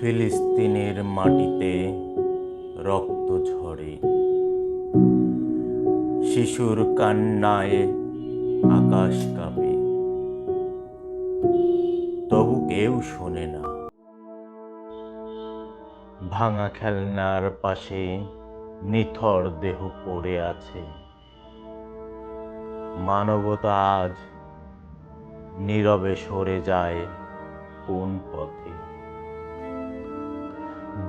ফিলিস্তিনের মাটিতে রক্ত ঝরে। শিশুর কান্নায় আকাশ কাঁপে। তবু কেউ শোনে না। ভাঙা খেলনার পাশে নিথর দেহ পড়ে আছে। মানবতা আজ নীরবে সরে যায় কোন পথে?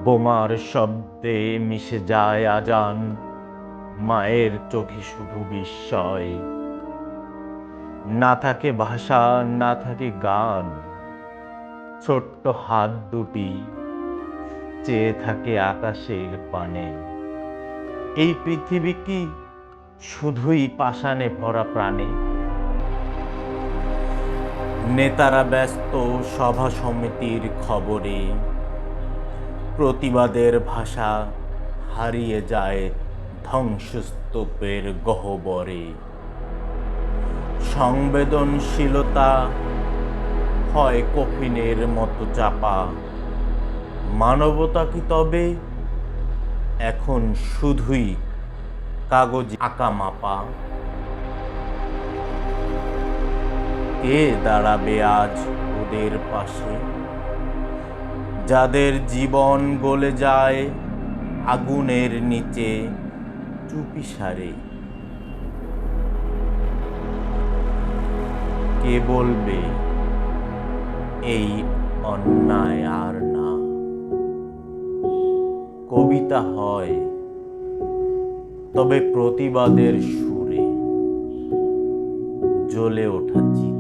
বোমার শব্দে মিশে যায় আজান, মায়ের চোখে শুধু বিস্ময়। না থাকে ভাষা, না থাকে গান, ছোট্ট হাত দুটি চেয়ে থাকে আকাশের পানে। এই পৃথিবী কি শুধুই পাষাণে ভরা প্রাণে? নেতারা ব্যস্ত সভা সমিতির খবরে প্রতিবাদের ভাষা হারিয়ে যায় ধ্বংসস্তূপের গহ্বরে। সংবেদনশীলতা হয় কফিনের মতো চাপা। মানবতা কি তবে? এখন শুধুই কাগজ আঁকা মাপা। কে দাঁড়াবে আজ ওদের পাশে? যাদের জীবন গলে যায়, আগুনের নিচে চুপি সারে। কে বলবে, এই অন্যায় আর না? কবিতা হয়, তবে প্রতিবাদের সুরে জ্বলে ওঠা চির